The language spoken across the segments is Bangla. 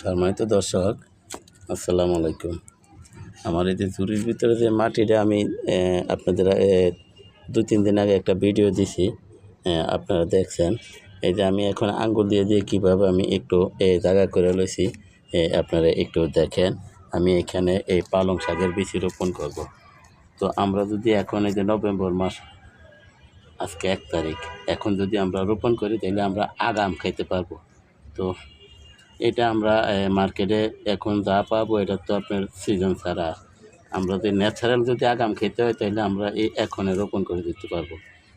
সম্মানিত দর্শক, আসসালামু আলাইকুম। আমার এই যে ঝুড়ির ভিতরে যে মাটিটা আমি আপনাদের দু তিন দিন আগে একটা ভিডিও দিছি আপনারা দেখছেন। এই যে আমি এখন আঙ্গুল দিয়ে দিয়ে কীভাবে আমি একটু জায়গা করে লইছি আপনারা একটু দেখেন। আমি এখানে এই পালং শাকের বীজ রোপণ করব। তো আমরা যদি এখন এই যে নভেম্বর মাস, আজকে এক তারিখ, এখন যদি আমরা রোপণ করি, তাহলে আমরা আগাম খাইতে পারব। তো এটা আমরা মার্কেটে এখন যা পাবো এটা তো আপনার সিজন ছাড়া। আমরা যদি ন্যাচারাল যদি আগাম খেতে হয় তাহলে আমরা এই এখনে রোপণ করে দিতে পারব।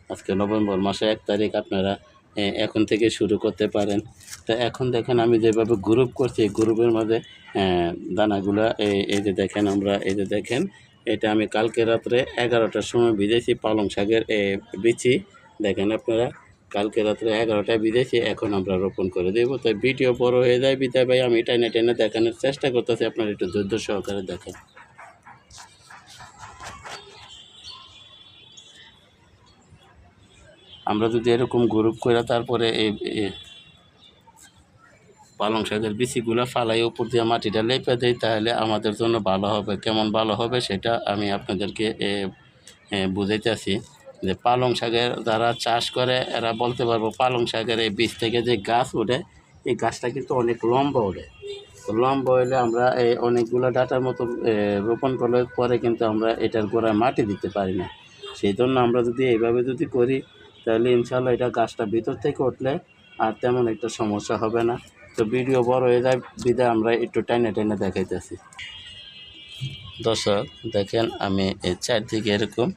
আজকে নভেম্বর মাসে এক তারিখ আপনারা এখন থেকে শুরু করতে পারেন। তো এখন দেখেন আমি যেভাবে গ্রুপ করছি গ্রুপের মধ্যে এ, দানাগুলা এই যে দেখেন আমরা এই যে দেখেন এটা আমি কালকে রাত্রে এগারোটার সময় ভিজেছি পালং শাকের বিচি। দেখেন আপনারা কালকে রাত্রে এগারোটায় বিদেশি, এখন আমরা রোপণ করে দেবো। তাই ভিডিও বড় হয়ে যায়, বিদায় ভাই। আমি টেনে টেনে দেখানোর চেষ্টা করতেছি, আপনার একটু ধৈর্য সহকারে দেখেন। আমরা যদি এরকম গ্রুপ করে তারপরে এই পালং শাকের বিচিগুলো ফালাই, উপর দিয়ে মাটিটা লেপে দেই, তাহলে আমাদের জন্য ভালো হবে। কেমন ভালো হবে, সেটা আমি আপনাদেরকে বুঝাইতেছি। যে পালং শাকের যারা চাষ করে, এরা বলতে পারব পালং শাকের এই বীজ থেকে যে গাছ ওঠে, এই গাছটা কিন্তু অনেক লম্বা ওঠে। তো লম্বা হলে আমরা এই অনেকগুলো ডাটার মতো রোপণ করলে পরে কিন্তু আমরা এটার গোড়ায় মাটি দিতে পারি না। সেই জন্য আমরা যদি এইভাবে যদি করি, তাহলে ইনশাল্লাহ এটা গাছটা ভিতর থেকে উঠলে আর তেমন একটা সমস্যা হবে না। তো ভিডিও বড় হয়ে যায় বিদায় আমরা একটু টাইনে টাইনে দেখাইতেছি। দর্শক, দেখেন আমি চারদিকে এরকম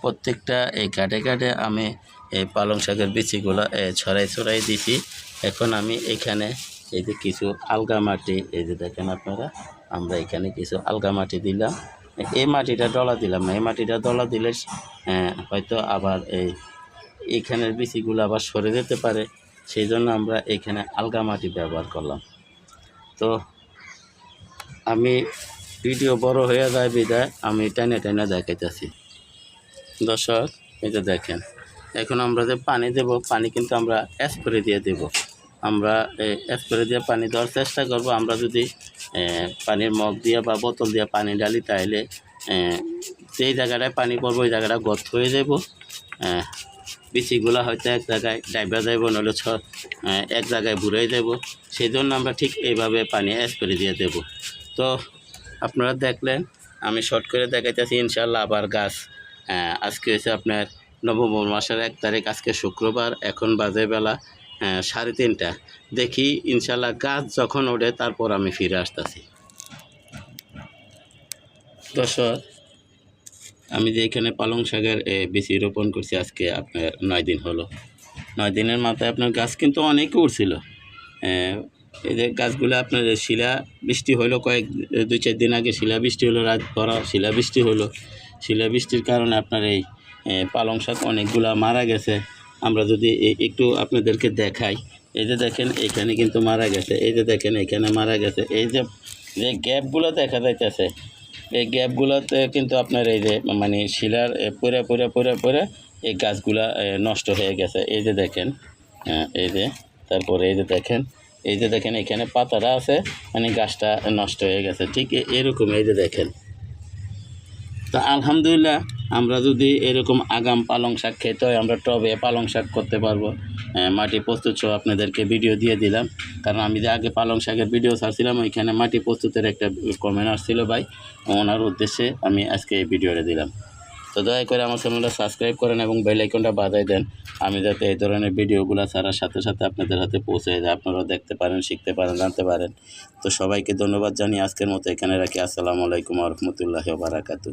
প্রত্যেকটা এই কাটে কাটে আমি এই পালং শাকের বিচিগুলো ছড়াই ছড়াই দিছি। এখন আমি এখানে এই যে কিছু আলগা মাটি, এই যে দেখেন আপনারা, আমরা এখানে কিছু আলগা মাটি দিলাম। এই মাটিটা ডলা দিলাম না, এই মাটিটা ডলা দিলে হয়তো আবার এই এইখানের বিচিগুলো আবার সরে যেতে পারে। সেই জন্য আমরা এখানে আলগা মাটি ব্যবহার করলাম। তো আমি ভিডিও বড় হয়ে যায় বিদায়, আমি টেনে টেনে দেখাইতেছি। দর্শক, এই যে দেখেন, এখন আমরা যে পানি দেব, পানি কিন্তু আমরা স্প্রে দিয়ে দেব। আমরা স্প্রে দিয়ে পানি দেওয়ার চেষ্টা করব। আমরা যদি পানির মগ দিয়ে বা বোতল দিয়ে পানি ডালি তাহলে যেই জায়গাটায় পানি পড়ব, ওই জায়গাটা গর্ত হয়ে যাব বিচিগুলো হয়তো এক জায়গায় ডাইবা যাইব, নইলে ছ এক জায়গায় বুড়ে যাব সেই জন্য আমরা ঠিক এইভাবে পানি স্প্রে দিয়ে দেব। তো, আপনারা দেখলেন, আমি শর্ট করে দেখাইতেছি ইনশাল্লাহ আবার গাছ আজকে হচ্ছে আপনার নভেম্বর মাসের এক তারিখ, আজকে শুক্রবার, এখন বাজে বেলা সাড়ে তিনটা। দেখি ইনশাল্লাহ গাছ যখন ওঠে, তারপর আমি ফিরে আসতেছি। দর্শক, আমি যে এখানে পালং শাকের বীজ রোপণ করছি আজকে আপনার নয় দিন হলো। নয় দিনের মাথায় আপনার গাছ কিন্তু অনেক উঠছিল এই যে গাছগুলো আপনার শিলা বৃষ্টি হলো কয়েক, দুই, চার দিন আগে শিলা বৃষ্টি হলো, রাত ভরা শিলা বৃষ্টি হলো। শিলা বৃষ্টির কারণে আপনার এই পালং শাক অনেকগুলা মারা গেছে। আমরা যদি একটু আপনাদেরকে দেখাই। এই যে দেখেন, এখানে কিন্তু মারা গেছে। এই যে দেখেন, এখানে মারা গেছে। এই যে যে গ্যাপগুলো দেখা যাইতেছে, এই গ্যাপগুলোতে কিন্তু আপনার এই যে মানে শিলার পরে পরে পরে পরে এই গাছগুলা নষ্ট হয়ে গেছে। এই যে দেখেন এই যে, তারপরে এই যে দেখেন, এই যে দেখেন, এখানে পাতাটা আছে মানে গাছটা নষ্ট হয়ে গেছে। ঠিক এরকম এই যে দেখেন। তো আলহামদুলিল্লাহ, আমরা যদি এরকম আগাম পালং শাক খেতে হয়, আমরা টবে পালং শাক করতে পারব। মাটি প্রস্তুত সহ আপনাদেরকে ভিডিও দিয়ে দিলাম। কারণ আমি যে আগে পালং শাকের ভিডিও ছাড়ছিলাম, ওইখানে মাটি প্রস্তুতের একটা কমেন্ট আসছিল ভাই। ওনার উদ্দেশ্যে আমি আজকে এই ভিডিওটা দিলাম। তো দয়া করে আমার চ্যানেলটা সাবস্ক্রাইব করেন এবং বেল আইকনটা বাজাই দেন। আমি যাতে এই ধরনের ভিডিওগুলো ছাড়ার সাথে সাথে আপনাদের হাতে পৌঁছে যায়, আপনারাও দেখতে পারেন, শিখতে পারেন, জানতে পারেন। তো সবাইকে ধন্যবাদ জানিয়ে আজকের মতো এখানে রাখি। আসসালামু আলাইকুম রহমতুল্লাহ বারাকাতু